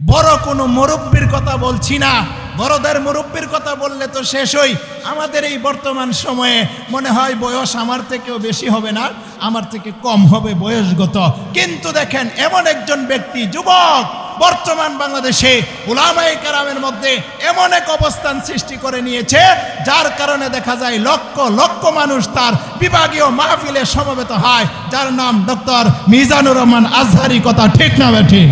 বড় কোনো মুরব্বীর কথা বলছি না। বড়দের মুরব্বীর কথা বললে তো শেষ হই। আমাদের এই বর্তমান সময়ে মনে হয় বয়স আমার থেকেও বেশি হবে না, আমার থেকে কম হবে বয়সগত। কিন্তু দেখেন, এমন একজন ব্যক্তি, যুবক, বর্তমান বাংলাদেশে উলামাই কারামের মধ্যে এমন এক অবস্থান সৃষ্টি করে নিয়েছে, যার কারণে দেখা যায় লক্ষ লক্ষ মানুষ তার বিভাগীয় মাহফিলে সমবেত হয়, যার নাম ডক্টর মিজানুর রহমান আজহারি। কথা ঠিক না বেঠিক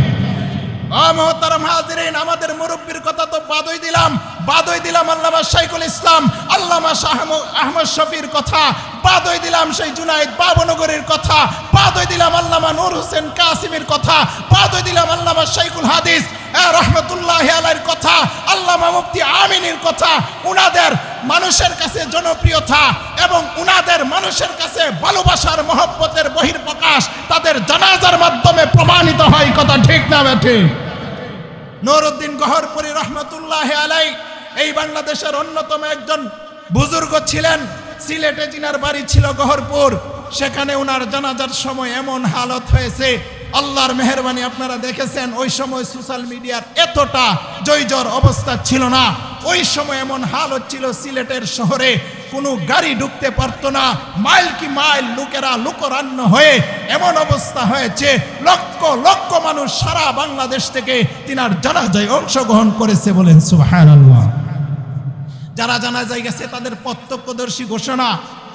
আমাদের মুরব্বীর কথা তো বাদই দিলাম। বাদই দিলাম আল্লামা শাইকুল ইসলাম, আল্লামা শাহ আহমদ শফির কথা। বাদই দিলাম সেই জুনাইদ বাবনগরের কথা। বাদই দিলাম আল্লামা নূর হোসেন কাসিমের কথা। বাদই দিলাম আল্লামা শাইকুল হাদিস। রহমতুল্লাহ আলাইর কথা, আল্লামা মুফতি আমিনের কথা, উনাদের মানুষের কাছে জনপ্রিয়তা এবং উনাদের মানুষের কাছে ভালোবাসার মহব্বতের বহির্প্রকাশ তাদের জানাজার মাধ্যমে প্রমাণিত হয়, কথা ঠিক না বেঠে? নুরুদ্দিন গহরপুরি রহমতুল্লাহ আলাই এই বাংলাদেশের অন্যতম একজন বুজুর্গ ছিলেন, সিলেটে জিনার বাড়ি ছিল গহরপুর, সেখানে ওনার জানাজার সময় এমন হালত হয়েছে আল্লাহর মেহরবানি আপনারা দেখেছেন, ওই সময় সোশ্যাল মিডিয়ার এতটা জয়জর অবস্থা ছিল না। ওই সময় এমন হাল হচ্ছিল, সিলেটের শহরে কোনো গাড়ি ঢুকতে পারতো না, মাইল কি মাইল লোকেরা লোকরান্য হয়ে এমন অবস্থা হয়েছে, লক্ষ লক্ষ মানুষ সারা বাংলাদেশ থেকে তিনার জানাজায় অংশগ্রহণ করেছে বলেন, সুবহানাল্লাহ। যারা জানাজায় গেছে, তাদের প্রত্যক্ষদর্শী ঘোষণা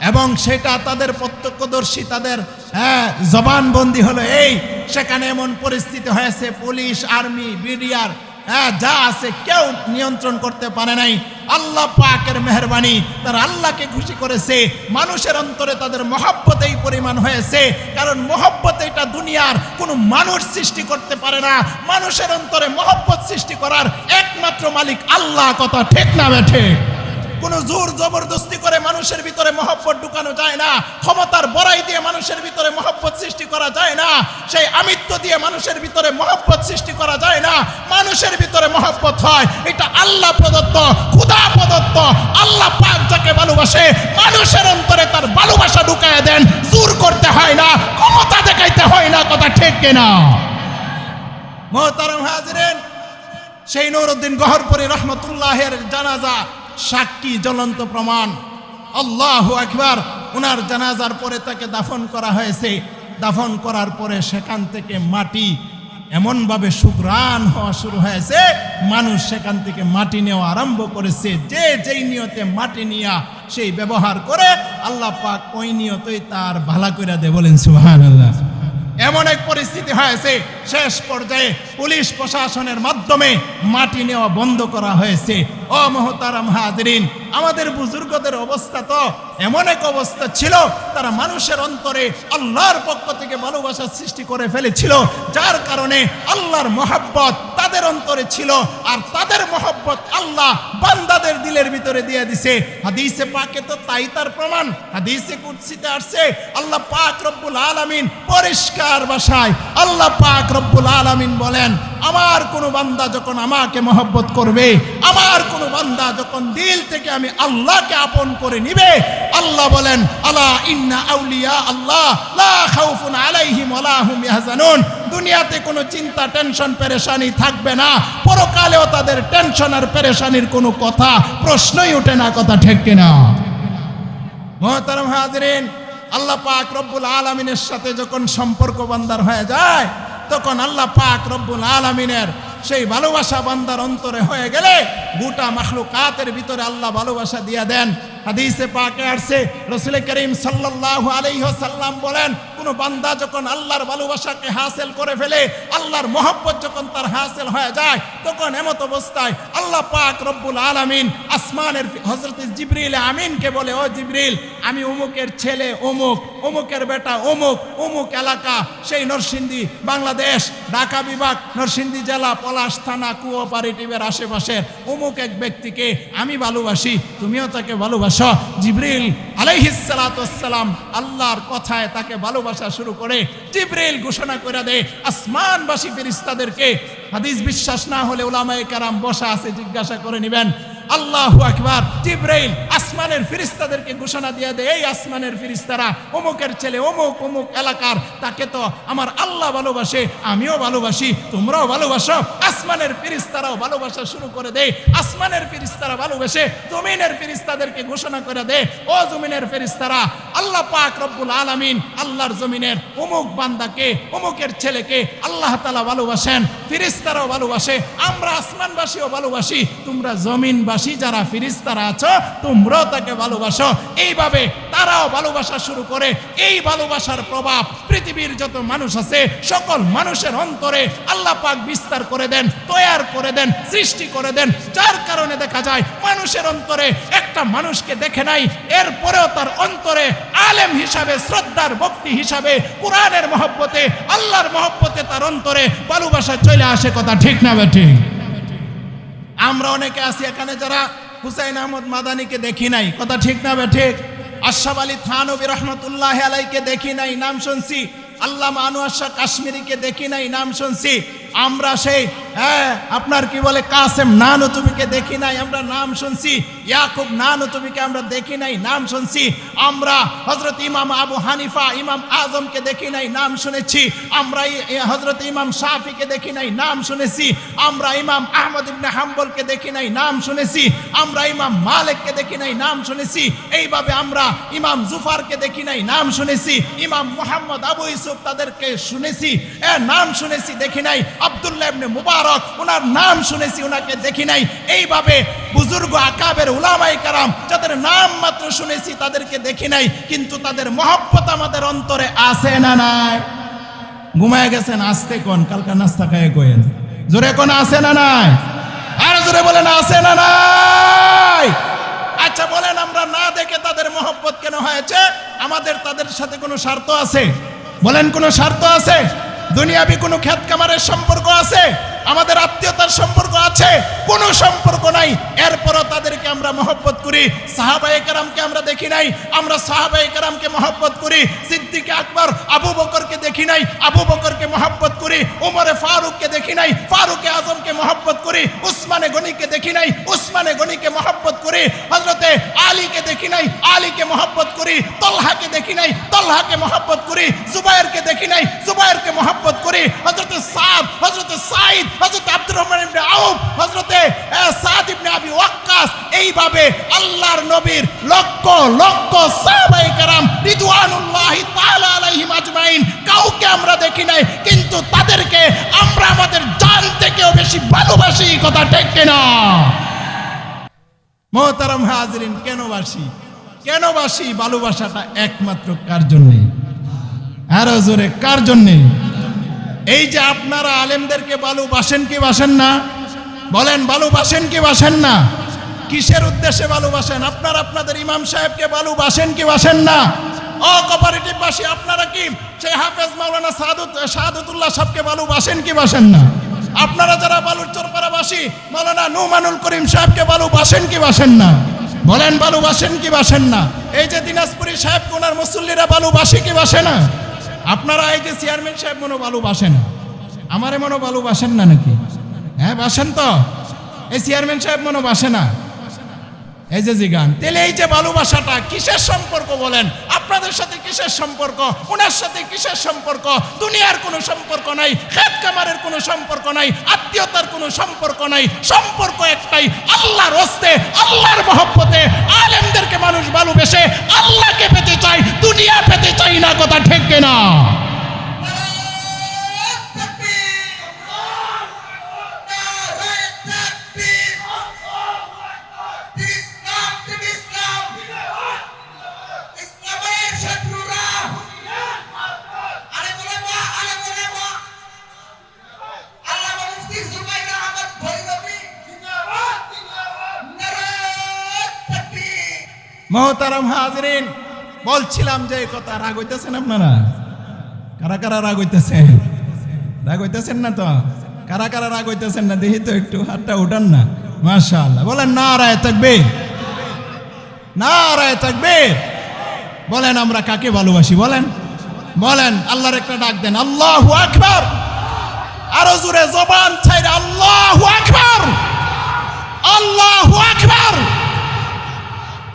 এবং সেটা তাদের প্রত্যক্ষদর্শী, তাদের হ্যাঁ জবানবন্দি হলো এই, সেখানে এমন পরিস্থিতি হয়েছে, পুলিশ, আর্মি, বিডিআর হ্যাঁ যা আছে কেউ নিয়ন্ত্রণ করতে পারে নাই। আল্লাহ পাকের মেহরবানি, তার আল্লাহকে খুশি করেছে, মানুষের অন্তরে তাদের মহব্বত এই পরিমাণ হয়েছে, কারণ মহব্বত এটা দুনিয়ার কোনো মানুষ সৃষ্টি করতে পারে না। মানুষের অন্তরে মহব্বত সৃষ্টি করার একমাত্র মালিক আল্লাহ, কথা ঠিক না বেঠে কোনো জোর জবরদস্তি করে মানুষের ভিতরে মহব্বত ঢুকানো যায় না। ক্ষমতার বড়াই দিয়ে মানুষের ভিতরে মহব্বত সৃষ্টি করা যায় না। সেই আমিত্ব দিয়ে মানুষের ভিতরে মহব্বত সৃষ্টি করা যায় না। মানুষের ভিতরে মহব্বত হয়। এটা আল্লাহ প্রদত্ত, খুদা প্রদত্ত। আল্লাহ পাক যাকে ভালোবাসে, মানুষের অন্তরে তার ভালোবাসা ঢুকায় দেন। জোর করতে হয় না, ক্ষমতা দেখাইতে হয় না, কথা ঠিক কিনা? মোহতারম হাজরেন, সেই নুরুদ্দিন গহরপুরি রহমতুল্লাহের জানাজা সাক্ষী জ্বলন্ত প্রমাণ। আল্লাহ আকবার ওনার জানাজার পরে তাকে দাফন করা হয়েছে। দাফন করার পরে সেখান থেকে মাটি এমনভাবে সুগ্রাণ হওয়া শুরু হয়েছে, মানুষ সেখান থেকে মাটি নেওয়া আরম্ভ করেছে। যে যেই নিয়তে মাটি নিয়া সেই ব্যবহার করে আল্লাহ পাক ওই নিয়তই তার ভালা করে দে বলেন সুহান এমন এক পরিস্থিতি হয়েছে শেষ পর্যায়ে পুলিশ প্রশাসনের মাধ্যমে মাটি নেওয়া বন্ধ করা হয়েছে। ও মহতারাম হাজরিন, আমাদের বুজুর্গদের অবস্থা তো এমন এক অবস্থা ছিল, তারা মানুষের অন্তরে আল্লাহর পক্ষ থেকে ভালোবাসার সৃষ্টি করে ফেলেছিল, যার কারণে আল্লাহর মহাব্বত তাদের অন্তরে ছিল, আর তাদের মহব্বত আল্লাহ বান্দাদের দিলের ভিতরে দিয়ে দিছে। হাদিসে পাকে তো তাই তার প্রমাণ, হাদিসে কুৎসিতে আসছে, আল্লাহ পাক রব্বুল আলামিন পরিষ্কার ভাষায় আল্লাহ পাক রব্বুল আলামিন বলেন, আমার কোনো বান্দা যখন আমাকে মহব্বত করবে, আমার কোনো বান্দা যখন দিল থেকে আমি আল্লাহকে আপন করে নিবে, আল্লাহ বলেন, আলা ইন্না আউলিয়া আল্লাহ, লা আলাইহিম ওয়ালা হুম দুনিয়াতে কোনো চিন্তা, টেনশন, পেরেশানি থাকবে না। পরকালেও তাদের টেনশন আর পেরেশানির কোনো কথা, প্রশ্নই ওঠে না, কথা ঠিক কিনা। মহতারাম হাজরিন, আল্লাহ পাক রব্বুল আলমিনের সাথে যখন সম্পর্ক বান্দার হয়ে যায় তখন আল্লাহ পাক রব্বুল আলমিনের সেই ভালোবাসা বান্দার অন্তরে হয়ে গেলে গোটা মাখলু কাতের ভিতরে আল্লাহ ভালোবাসা দিয়ে দেন। হাদিসে পাকে আসছে, রসুল করিম সাল্লাহ আলহ সাল্লাম বলেন কোন বান্দা যখন আল্লাহর ভালোবাসাকে হাসিল করে ফেলে, আল্লাহর মহব্বত যখন তার হাসিল হয়ে যায়, তখন এমত অবস্থায় আল্লাহ পাক রব্বুল আলামিন আসমানের হযরত জিবরিল আমিনকে বলে, ও জিবরিল, আমি অমুকের ছেলে অমুক অমুকের বেটা অমুক অমুক এলাকা, সেই নরসিংদী বাংলাদেশ, ঢাকা বিভাগ, নরসিংদী জেলা, পলাশ থানা, কোঅপারেটিভের আশেপাশের অমুক এক ব্যক্তিকে আমি ভালোবাসি, তুমিও তাকে ভালোবাসো। জিবরিল আলাইহিসসালাম আল্লাহর কথায় তাকে ভালোবাসা শুরু করে জিব্রেল ঘোষণা করে দেয়, আসমানবাসী ফেরিস্তাদেরকে। হাদিস বিশ্বাস না হলে ওলামায় কারাম বসা আছে, জিজ্ঞাসা করে নেবেন আল্লাহু আকবার, জিব্রাইল আসমানের ফিরিস্তাদেরকে ঘোষণা দিয়ে দেয়, এই আসমানের ফিরিস্তারা, অমুকের ছেলে, অমুক অমুক এলাকার, তাকে তো আমার আল্লাহ ভালোবাসে, আমিও ভালোবাসি, তোমরাও ভালোবাসো। আসমানের ফিরিস্তারাও ভালোবাসা শুরু করে দেয়, আসমানের ফিরিস্তারা ভালোবাসে, জমিনের ফিরিস্তাদেরকে ঘোষণা করে দেয়, ও জমিনের ফিরিস্তারা আল্লাহ পাক রব্বুল আলামিন আল্লাহর জমিনের অমুক বান্দাকে, অমুকের ছেলেকে আল্লাহ তালা ভালোবাসেন ফিরিস্তারাও ভালোবাসে, আমরা আসমানবাসীও ভালোবাসি, তোমরা জমিনবাসী যারা ফিরিস্তারা আছো, তোমরাও তাকে ভালোবাসো। এইভাবে তারাও ভালোবাসা শুরু করে, এই ভালোবাসার প্রভাব পৃথিবীর যত মানুষ আছে, সকল মানুষের অন্তরে আল্লাহ পাক বিস্তার করে দেন, তৈয়ার করে দেন, সৃষ্টি করে দেন। যার কারণে দেখা যায়, মানুষের অন্তরে একটা মানুষকে দেখে নাই, এরপরেও তার অন্তরে আলেম হিসাবে, শ্রদ্ধার ভক্তি হিসাবে, কোরআনের মহব্বতে, আল্লাহর মহব্বতে তার অন্তরে ভালোবাসা চলে আসে কথা ঠিক না বে ঠিক? আমরা অনেকে আছি এখানে যারা হুসাইন আহমদ মাদানিকে দেখি নাই, কথা ঠিক না বে ঠিক? আশরাফ আলী থানবী রহমতুল্লাহ আলাইকে দেখি নাই, নাম শুনছি। আল্লাহ আনোয়ার শাহ কাশ্মীরিকে দেখি নাই, নাম শুনছি। আমরা সেই হ্যাঁ আপনার কি বলে, কাসেম নানু তুমিকে দেখি নাই, আমরা নাম শুনছি। ইয়াকুব নানু তুমিকে আমরা দেখি নাই, নাম শুনছি। আমরা হজরত ইমাম আবু হানিফা, ইমাম আজমকে দেখি নাই, নাম শুনেছি। আমরা হজরত ইমাম শাফিকে দেখি নাই, নাম শুনেছি। আমরা ইমাম আহমদ ইবনে হাম্বলকে দেখি নাই, নাম শুনেছি। আমরা ইমাম মালিককে দেখি নাই, নাম শুনেছি। এইভাবে আমরা ইমাম জুফারকে দেখি নাই, নাম শুনেছি। ইমাম মোহাম্মদ আবু ইউসুফ তাদেরকে শুনেছি। নাম শুনেছি, দেখি নাই। আব্দুল্লাহ ইবনে মুবারক, ওনার নাম শুনেছি, ওনাকে দেখি নাই। এইভাবে বুজুর্গ আকাবের উলামাই কারাম, যাদের নাম মাত্র শুনেছি, তাদেরকে দেখি নাই, কিন্তু তাদের মহব্বত আমাদের অন্তরে আছে না নাই? ঘুমায় গেছেন, আসতে কোন? কালকা নাস্তা খায় কোয়েন জোরে কোন আছে না নাই? আর জোরে বলেন, আছে না নাই? আচ্ছা বলেন, আমরা না দেখে তাদের মহব্বত কেন হয়েছে? আমাদের তাদের সাথে কোনো স্বার্থ আছে? বলেন, কোনো স্বার্থ আছে? দুনিয়াবি কোনো খ্যাত কামারের সম্পর্ক আছে? আমাদের আত্মীয়তার সম্পর্ক আছে? কোনো সম্পর্ক নাই। এরপরও তাদেরকে আমরা মহব্বত করি। সাহাবাই কারামকে আমরা দেখি নাই। আমরা সাহাবাই কারামকে মহব্বত করি। সিদ্দিক আকবর, আবু বকরকে দেখি নাই। আবু বকরকে মহব্বত করি। উমরে ফারুককে দেখি নাই। ফারুকে আজমকে মহব্বত করি। উসমানে গনিকে দেখি নাই। উসমানে গনিকে মহব্বত করি। হজরতে আলীকে দেখি নাই। আলীকে মহব্বত করি। তলহাকে দেখি নাই। মহব্বত করি। জুবাইরকে দেখি নাই। মহব্বত করি হজরতে সাদ হজরতে সাইদ হজরত আব্দুর রহমান আউফ হজরতে সাদ ইবনে আবি ওয়াক্কাস, এইভাবে আল্লাহর নবীর লক্ষ লক্ষ সাহাবায়ে কেরাম রিদওয়ানুল্লাহি তাআলা আলাইহিম আজমাইন, কাউকে আমরা দেখি নাই, কিন্তু তাদেরকে আমরা আমাদের জান থেকেও বেশি ভালোবাসি কথা ঠিক মোহতারাম হাজরিন, কেন বাসি? কেন বাসি? ভালোবাসাটা একমাত্র কার জন্যে? আরও জোরে, কার জন্যে? এই যে আপনারা আলেমদেরকে ভালোবাসেন কি বাসেন না? বলেন ভালোবাসেন কি বাসেন না? কিসের উদ্দেশ্যে ভালোবাসেন আপনারা আপনাদের ইমাম সাহেবকে ভালোবাসেন কি বাসেন না? ও কোপারেটিভ বাসী, আপনারা কি সেই হাফেজ মাওলানা সাদুত, সাদুতুল্লাহ সাহেবকে ভালোবাসেন কি বাসেন না? আপনারা যারা বালুর চরপাড়াবাসী মাওলানা নুমানুল করিম সাহেবকে ভালোবাসেন কি বাসেন না? বলেন ভালোবাসেন কি বাসেন না? এই যে দিনাজপুরি সাহেব ওনার মুসল্লিরা ভালোবাসে কি বাসে না? আপনারা এই যে চেয়ারম্যান সাহেব মনে ভালোবাসেন আমারে মনে ভালোবাসেন না নাকি? হ্যাঁ বাসেন তো? এই চেয়ারম্যান সাহেব মনে বাসে না? এই যে জিগান, তাহলে এই যে ভালোবাসাটা কিসের সম্পর্ক বলেন? আপনাদের সাথে কিসের সম্পর্ক? ওনার সাথে কিসের সম্পর্ক? দুনিয়ার কোনো সম্পর্ক নাই, খেত কামারের কোনো সম্পর্ক নাই, আত্মীয়তার কোনো সম্পর্ক নাই, সম্পর্ক একটাই, আল্লাহর হস্তে, আল্লাহর মহব্বতে। আলেমদেরকে মানুষ ভালোবেসে আল্লাহকে পেতে চাই দুনিয়া পেতে চাই না, কথা ঠিক না মহতারাম হাজরিন, বলছিলাম যে কথা, রাগ হইতেছেন আপনারা? কারা কারা রাগ হইতেছেন রাগ হইতেছেন না তো? কারা কারা রাগ হইতেছেন না? দেখি তো একটু, হাতটা উঠান না। মাশাআল্লাহ। বলেন না রায় থাকবে না রায় থাকবে বলেন, আমরা কাকে ভালোবাসি? বলেন। বলেন, আল্লাহর একটা ডাক দেন, আল্লাহু আকবার! আরও জোরে জবান ছাইরে আল্লাহ আকবার! আল্লাহ আকবার!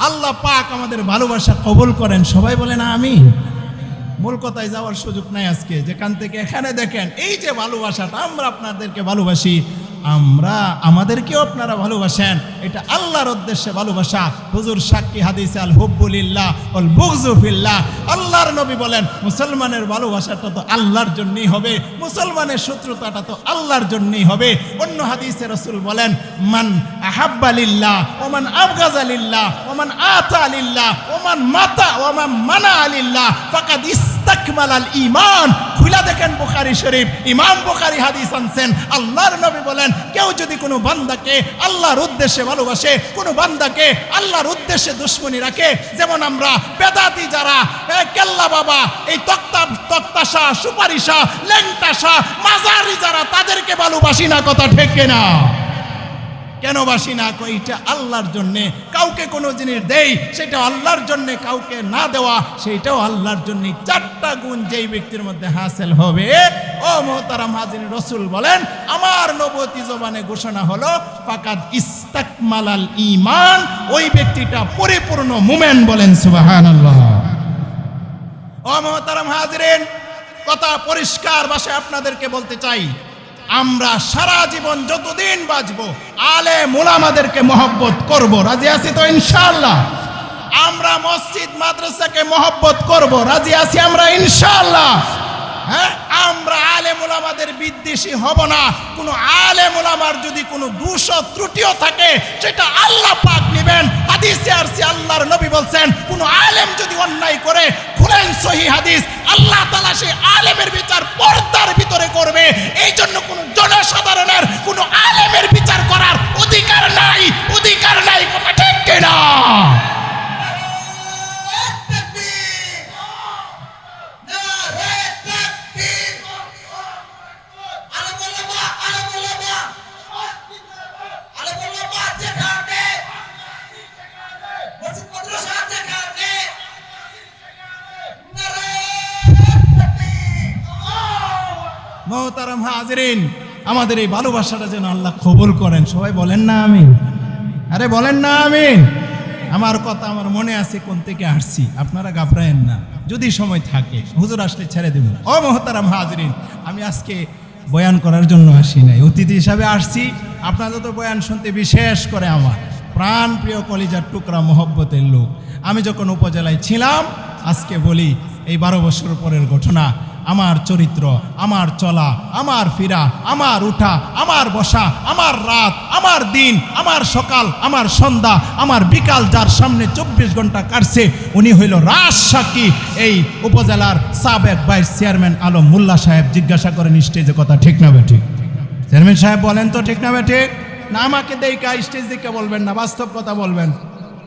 আল্লাহ পাক আমাদের ভালোবাসা কবল করেন। সবাই বলে না আমি মূল কথায় যাওয়ার সুযোগ নাই আজকে। যেখান থেকে এখানে দেখেন, এই যে ভালোবাসাটা, আমরা আপনাদেরকে ভালোবাসি। আমরা আমাদেরকেও আপনারা ভালোবাসেন। এটা আল্লাহর উদ্দেশ্যে ভালোবাসা। হুজুর সাক্ষী হাদিস আল হুব্বুলিল্লাহ অল বুগজুফিল্লাহ আল্লাহর নবী বলেন, মুসলমানের ভালোবাসাটা তো আল্লাহর জন্যই হবে। মুসলমানের শত্রুতাটা তো আল্লাহর জন্যই হবে। অন্য হাদিসে রসুল বলেন, মান আহাব্বালিল্লাহ ওমান আবগাজালিল্লাহ ওমান আতালিল্লাহ ওমান মাতা, ওমান মানা আলিল্লাহ ফাকাদ ইস্তাকমাল ঈমান। খুলা দেখেন বুখারী শরীফ, ইমাম বুখারী হাদিস আনছেন। আল্লাহর নবী বলেন, কেউ যদি কোনো বান্দাকে আল্লাহর উদ্দেশ্যে ভালোবাসে, কোনো বান্দাকে আল্লাহর উদ্দেশ্যে দুশ্মনী রাখে, যেমন আমরা, বেদাতি যারা কেল্লা বাবা, এই তক্তা, তক্তাশা, সুপারিশা, লেংটাশা, মাজারি যারা, তাদেরকে ভালোবাসি না, কথা ঠেকে না কেন বাসি না এটা আল্লাহর জন্যে। কাউকে কোনো জিনিস দেই সেটা আল্লাহর জন্যে। কাউকে না দেওয়া সেইটাও আল্লাহর জন্য। চারটা গুণ যেই ব্যক্তির মধ্যে হাসিল হবে, ও মোহতারাম হাজিন রসুল বলেন, আমার নবতী জবানে ঘোষণা হলো, ফাকাদ ইস্তাকমালাল ঈমান। ওই ব্যক্তিটা পরিপূর্ণ মুমেন বলেন, সুবহানাল্লাহ। ও মোহতারাম হাজরেন, কথা পরিষ্কার ভাষায় আপনাদেরকে বলতে চাই। আমরা সারা জীবন যতদিন বাঁচবো, আলে মোলামাদেরকে মহব্বত করব। রাজি আছি তো ইনশাল্লাহ আমরা মসজিদ, মাদ্রাসাকে মহব্বত করব। রাজি আছি আমরা ইনশাল্লাহ হ্যাঁ? আমরা আলে মোলামাদের বিদ্বেষী হব না। কোনো আলে মোলামার যদি কোনো দোষ ত্রুটিও থাকে, সেটা আল্লাহ পাক নেবেন। হাদিসে আরসি আল্লাহর নবী বলছেন, কোনো আলেম যদি অন্যায় করে, খুলেন সহি হাদিস। আল্লাহ তালা সেই আলেমের বিচার পর্দার ভিতরে করবে। এই জন্য কোনো জনসাধারণের, কোনো আলেমের আমাদের এই ভালোবাসাটা যেন আল্লাহ কবুল করেন। সবাই বলেন না আমি আরে বলেন না আমি আমার কথা আমার মনে আছে, কোন থেকে আসছি? আপনারা ঘাবড়ায়েন না। যদি সময় থাকে, হুজুর আসলে ছেড়ে দেবেন। ও মহতারাম হাজরিন, আমি আজকে বয়ান করার জন্য আসি নাই। অতিথি হিসাবে আসছি। আপনাদের তো বয়ান শুনতে বিশেষ করে আমার। প্রাণ প্রিয় কলিজার টুকরা মহব্বতের লোক। আমি যখন উপজেলায় ছিলাম, আজকে বলি, এই বারো বছর পরের ঘটনা। আমার চরিত্র, আমার চলা, আমার ফিরা, আমার উঠা, আমার বসা, আমার রাত, আমার দিন, আমার সকাল, আমার সন্ধ্যা, আমার বিকাল যার সামনে চব্বিশ ঘণ্টা কাটছে, উনি হইল রাজসাক্ষী এই উপজেলার সাবেক ভাইস চেয়ারম্যান আলম মোল্লা সাহেব জিজ্ঞাসা করেন, স্টেজে কথা ঠিক না বে ঠিক? চেয়ারম্যান সাহেব বলেন, তো ঠিক না বে ঠিক? না, আমাকে দেইকা স্টেজ দিকে বলবেন না, বাস্তব কথা বলবেন।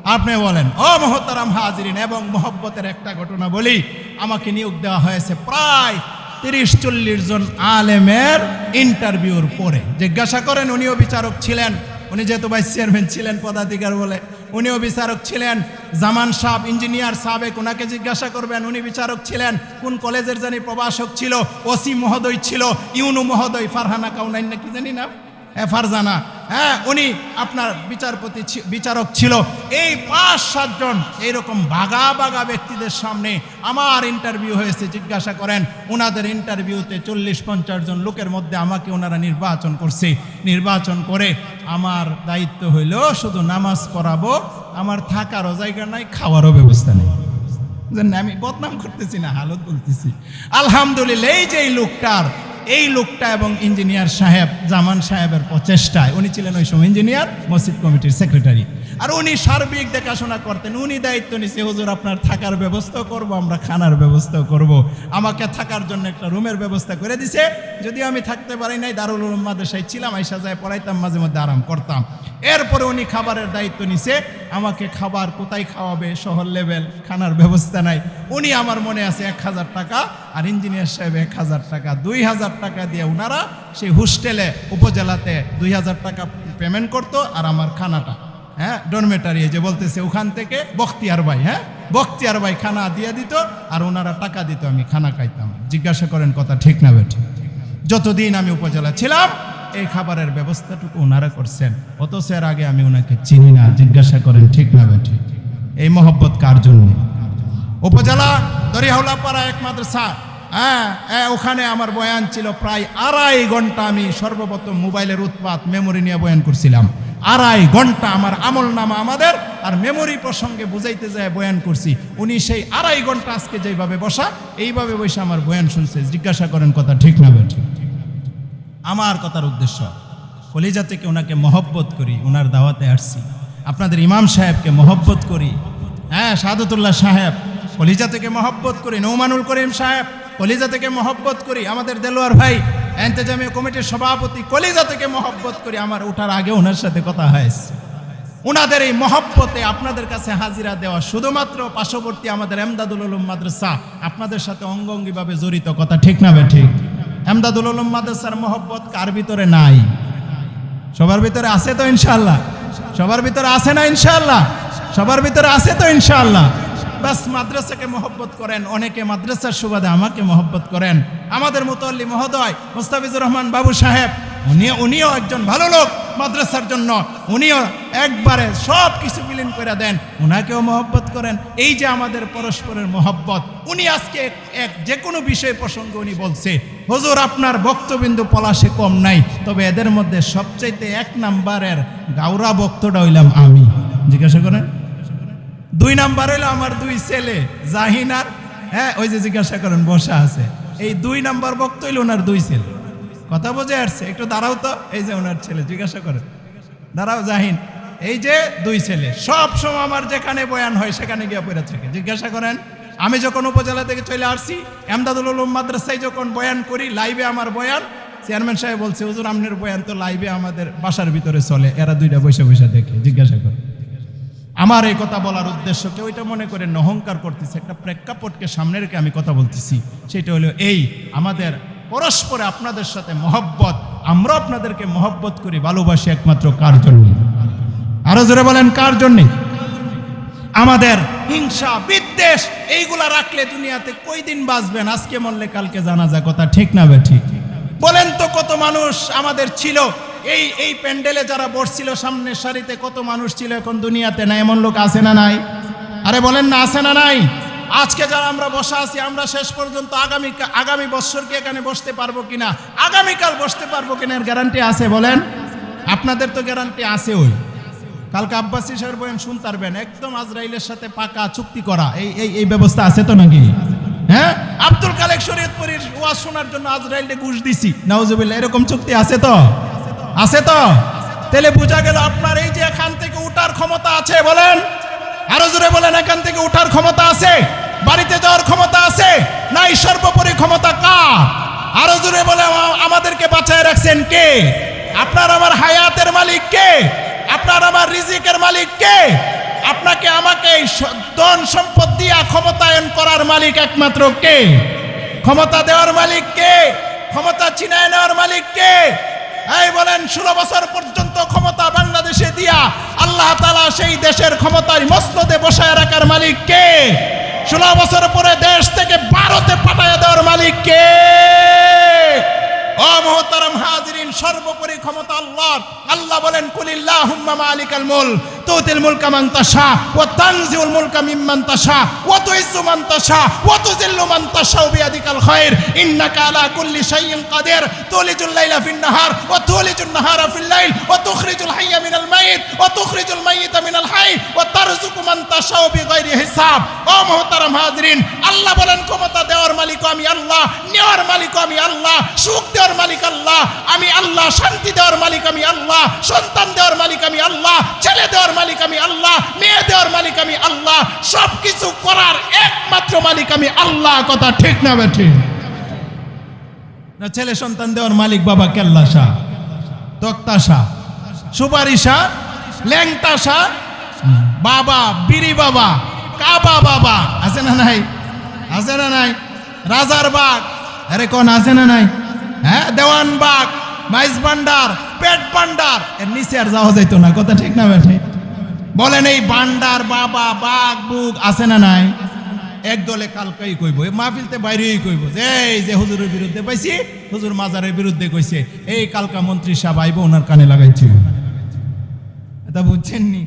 আপনি বলেন, ও মহতারাম হাজিরিন, এবং মহব্বতের একটা ঘটনা বলি, আমাকে নিয়োগ দেওয়া হয়েছে প্রায় তিরিশ চল্লিশ জন আলেমের ইন্টারভিউর পরে। জিজ্ঞাসা করেন উনিও বিচারক ছিলেন? উনি যেহেতু ভাইস চেয়ারম্যান ছিলেন পদাধিকার বলে। উনিও বিচারক ছিলেন, জামান সাহ ইঞ্জিনিয়ার সাবেক ওনাকে জিজ্ঞাসা করবেন, উনি বিচারক ছিলেন, কোন কলেজের জানি প্রভাষক ছিল, ওসি মহোদয় ছিল, ইউনু মহোদয়, ফারহানা কাউনাইন না কি জানি না ফারজানা। হ্যাঁ উনি আপনার বিচারপতি বিচারক ছিল। এই পাঁচ সাতজন এইরকম বাগা বাগা ব্যক্তিদের সামনে আমার ইন্টারভিউ হয়েছে, জিজ্ঞাসা করেন ওনাদের ইন্টারভিউতে চল্লিশ, পঞ্চাশ জন লোকের মধ্যে আমাকে ওনারা নির্বাচন করছে। নির্বাচন করে আমার দায়িত্ব হইল শুধু নামাজ পড়াবো, আমার থাকারও জায়গা নাই, খাওয়ারও ব্যবস্থা নেই? আমি বদনাম করতেছি না, হালত বলতেছি। আলহামদুলিল্লাহ, এই যে লোকটার এই লোকটা এবং ইঞ্জিনিয়ার সাহেব, জামান সাহেবের প্রচেষ্টায়, উনি ছিলেন ওই সময় ইঞ্জিনিয়ার, মসজিদ কমিটির সেক্রেটারি। আর উনি সার্বিক দেখাশোনা করতেন, উনি দায়িত্ব নিছে, হুজুর, আপনার থাকার ব্যবস্থা করব, আমরা খানার ব্যবস্থা করব। আমাকে থাকার জন্য একটা রুমের ব্যবস্থা করে দিছে। যদিও আমি থাকতে পারি নাই, দারুল উলুম মাদ্রাসায় ছিলাম, আইসা যায় পড়াইতাম, মাঝে মধ্যে আরাম করতাম। এরপরে উনি খাবারের দায়িত্ব নিছে। আমাকে খাবার কোথায় খাওয়াবে, শহর লেভেল খানার ব্যবস্থা নাই। উনি আমার মনে আছে এক হাজার টাকা আর ইঞ্জিনিয়ার সাহেব এক হাজার টাকা। দুই হাজার টাকা দিয়ে ওনারা সেই হোস্টেলে উপজেলাতে দুই হাজার টাকা পেমেন্ট করতো আর আমার খানাটা। হ্যাঁ ডরমেটারি যে বলতেছে, ওখান থেকে বখতিয়ার ভাই হ্যাঁ? বখতিয়ার ভাই খানা দিয়ে দিত আর ওনারা টাকা দিত, আমি খানা খাইতাম। জিজ্ঞাসা করেন, কথা ঠিক না বেঠিক যতদিন আমি উপজেলা ছিলাম এই খাবারের ব্যবস্থাটুকু ওনারা করছেন। অথচ এর আগে আমি ওনাকে চিনি না জিজ্ঞাসা করেন ঠিক না বেঠিক এই মহব্বত কার জন্য? উপজেলা দরিয়াউলাপাড়া এক মাদ্রাসা। হ্যাঁ হ্যাঁ, ওখানে আমার বয়ান ছিল প্রায় আড়াই ঘণ্টা আমি সর্বপ্রথম মোবাইলের উৎপাত মেমোরি নিয়ে বয়ান করছিলাম। আড়াই ঘণ্টা আমার আমল নামা আমাদের আর মেমোরি প্রসঙ্গে বুঝাইতে যায় বয়ান করছি। উনি সেই আড়াই ঘণ্টা আজকে যেভাবে বসা এইভাবে বসে আমার বয়ান শুনছে। জিজ্ঞাসা করেন কথা ঠিক না ঠিক আমার কথার উদ্দেশ্য, কলিজা থেকে ওনাকে মহব্বত করি ওনার দাওয়াতে আসছি। আপনাদের ইমাম সাহেবকে মহব্বত করি। হ্যাঁ সাদতুল্লাহ সাহেব, কলিজা থেকে মহব্বত করি, নৌমানুল করিম সাহেব, কলিজা থেকে মহব্বত করি, আমাদের দেলোয়ার ভাই, এন্তেজামীয় কমিটির সভাপতি, কলিজা থেকে মহব্বত করি, আমার ওঠার আগে ওনার সাথে কথা হয়েছে। ওনাদের এই মহব্বতে আপনাদের কাছে হাজিরা দেওয়া শুধুমাত্র পার্শ্ববর্তী আমাদের এমদাদুল মাদ্রাসা, আপনাদের সাথে অঙ্গঙ্গিভাবে জড়িত কথা, ঠিক না বে ঠিক? এমদাদুল উলুম মাদ্রাসার মহব্বত কার ভিতরে নাই? সবার ভিতরে আছে তো ইনশাল্লাহ সবার ভিতরে আছে না ইনশাল্লাহ সবার ভিতরে আছে তো ইনশাল্লাহ বাস মাদ্রাসাকে মহব্বত করেন, অনেকে মাদ্রাসার সুবাদে আমাকে মহব্বত করেন। আমাদের মুতল্লি মহোদয় মুস্তাফিজুর রহমান বাবু সাহেব উনি উনিও একজন ভালো লোক মাদ্রাসার জন্য। উনিও একবারে সব কিছু বিলীন করে দেন। ওনাকেও মহব্বত করেন। এই যে আমাদের পরস্পরের মহব্বত, উনি আজকে এক- এক যে কোনো বিষয় প্রসঙ্গে উনি বলছে, হজুর, আপনার বক্তবিন্দু পলাশে কম নাই, তবে এদের মধ্যে সবচাইতে এক নাম্বারের গাউরা বক্তটা হইলাম আমি। জিজ্ঞাসা করেন? দুই নাম্বার হইল আমার দুই ছেলে জাহিনার হ্যাঁ ওই যে জিজ্ঞাসা করেন, বসা আছে। এই দুই নাম্বার বক্ত হইল ওনার দুই ছেলে। কথা বোঝে আসছে, একটু দাঁড়াও তো, এই যে ওনার ছেলে, জিজ্ঞাসা করেন। দাঁড়াও, জাহিন, এই যে দুই ছেলে, সব সময় আমার যেখানে বয়ান হয় সেখানে গিয়ে পড়ে থাকে। জিজ্ঞাসা করেন, আমি যখন উপজেলা থেকে চলে আসছি এমদাদুল উলুম মাদ্রাসায় যখন বয়ান করি, লাইভে আমার বয়ান, চেয়ারম্যান সাহেব বলছে, হুজুর আমনের বয়ান তো লাইভে আমাদের বাসার ভিতরে চলে, এরা দুইটা বসে বসে দেখে। জিজ্ঞাসা করে আমার এই কথা বলার উদ্দেশ্য কেউ এটা মনে করে অহংকার করতেছে, একটা প্রেক্ষাপটকে সামনে রেখে আমি কথা বলতেছি। সেটা হলো এই, আমাদের পরস্পরে আপনাদের সাথে মহব্বত আমরা আপনাদেরকে মহব্বত করি, ভালোবাসি একমাত্র কার জন্য? আরও জোরে বলেন, কার জন্যে? আমাদের হিংসা, বিদ্বেষ, এইগুলা রাখলে দুনিয়াতে কই দিন বাঁচবেন? আজকে মরলে কালকে জানা যায় কথা ঠিক না বে ঠিক? বলেন তো কত মানুষ আমাদের ছিল, এই এই প্যান্ডেলে যারা বসছিল, সামনের সারিতে কত মানুষ ছিল এখন দুনিয়াতে? না, এমন লোক আছে না নাই? আরে বলেন না, আছে না নাই? আজকে যারা আমরা বসা আছি, আমরা শেষ পর্যন্ত আগামী আগামী বছর কি এখানে বসতে পারব কিনা? আগামীকাল বসতে পারব কিনা এর গ্যারান্টি আছে বলেন? আপনাদের তো গ্যারান্টি আছে ওই। কালকে আব্বাসী সাহেব বয়ান শুনতে পারবেন, একদম আজরাইলের সাথে পাকা চুক্তি করা। এই এই এই ব্যবস্থা আছে তো নাকি? হ্যাঁ? আব্দুল কালেক শরীয়তপুরীর ওয়াজ শোনার জন্য আজরাইলকে ঘুষ দিছি। নাউজুবিল্লাহ, এরকম চুক্তি আছে তো? আছে তো? তাহলে বোঝা গেল আপনার এই যে এখান থেকে উঠার ক্ষমতা আছে, বলেন? আরও জোরে বলেন, এখান থেকে উঠার ক্ষমতা আছে? বাড়িতে যাওয়ার ক্ষমতা আছে? নাই সর্বোপরি ক্ষমতা কার? আরও জোরে বলে আমাদেরকে বাঁচায় রাখছেন কে? আপনার আমার হায়াতের মালিক কে? আপনার আমার রিজিকের মালিক কে? আপনাকে আমাকে ধন সম্পদ দিয়া ক্ষমতায়ন করার মালিক একমাত্র কে? ক্ষমতা দেওয়ার মালিক কে? ক্ষমতা ছিনায় নেওয়ার মালিক কে? এই বলেন, ষোলো বছর পর্যন্ত ক্ষমতা বাংলাদেশে দিয়া আল্লাহ তালা সেই দেশের ক্ষমতায় মস্তদে বসায় রাখার মালিক কে? ষোলো বছর পরে দেশ থেকে ভারতে পাঠায় দেওয়ার মালিক কে? সর্বোপরি ক্ষমতা আল্লাহ আল্লাহ বলেন কুলিল্লাহ হুম্মা মালিকাল মুল তুতিল মুলকা মান তাশা তানজিউল মুলকা মিম্মান তাশা তুইজ্জু মান তাশা, ওয়া তুযিল্লু মান খায়র ইন্নাকা আলা কুল্লি শাইইন কাদির। তুলিজুল লাইলা ফিন নাহার, ওয়া তুলিজুন নাহারা ফিল লাইল, ওয়া তুখরিজুল হাইয়া মিনাল মাইত, ওয়া তুখরিজুল মাইয়িতা মিনাল হাই, ওয়া তারযুকু মান বিগাইরি হিসাব। ও মোহতারাম হাজিরিন, আল্লাহ বলেন, ক্ষমতা দেওয়ার মালিক আমি আল্লাহ, নেওয়ার মালিক আমি আল্লাহ, সুখ দেওয়ার মালিক আল্লাহ, আমি আল্লাহ, শান্তি দেওয়ার মালিক আমি আল্লাহ, সন্তান দেওয়ার মালিক আমি আল্লাহ, ছেলে দেওয়ার মালিক আমি আল্লাহ, মেয়ে দেওয়ার মালিক আমি আল্লাহ সব কিছু করার একমাত্র মালিক আমি আল্লাহ, কথা ঠিক না বেঠি? না ছেলে সন্তান দেওয়ার মালিক বাবা কেল্লা শাহ, তক্তা শাহ, সুপারি শাহ, ল্যাংটা শাহ, বাবা, বিড়ি বাবা, কাবা বাবা, আছে না নাই? আছে না নাই? রাজার বাগ আরে কোন আছে না নাই? হ্যাঁ দেওয়ান বাগ মাইজ ভান্ডার, পেট ভান্ডার, এর নিচে আর যাওয়া যাইতো না, কথা ঠিক না বেঠে? বলেন, এই বান্ডার বাবা বাঘ, বুক আছে না নাই? এক দলে কালকেই কইব, এই মাহফিলতে বাইরেই কইব, যে এই যে হুজুরের বিরুদ্ধে পাইছি, হুজুর মাজারের বিরুদ্ধে কইছে, এই কালকা মন্ত্রী সাহেব আইব, ওনার কানে লাগাইছি। এটা বুঝছেন নি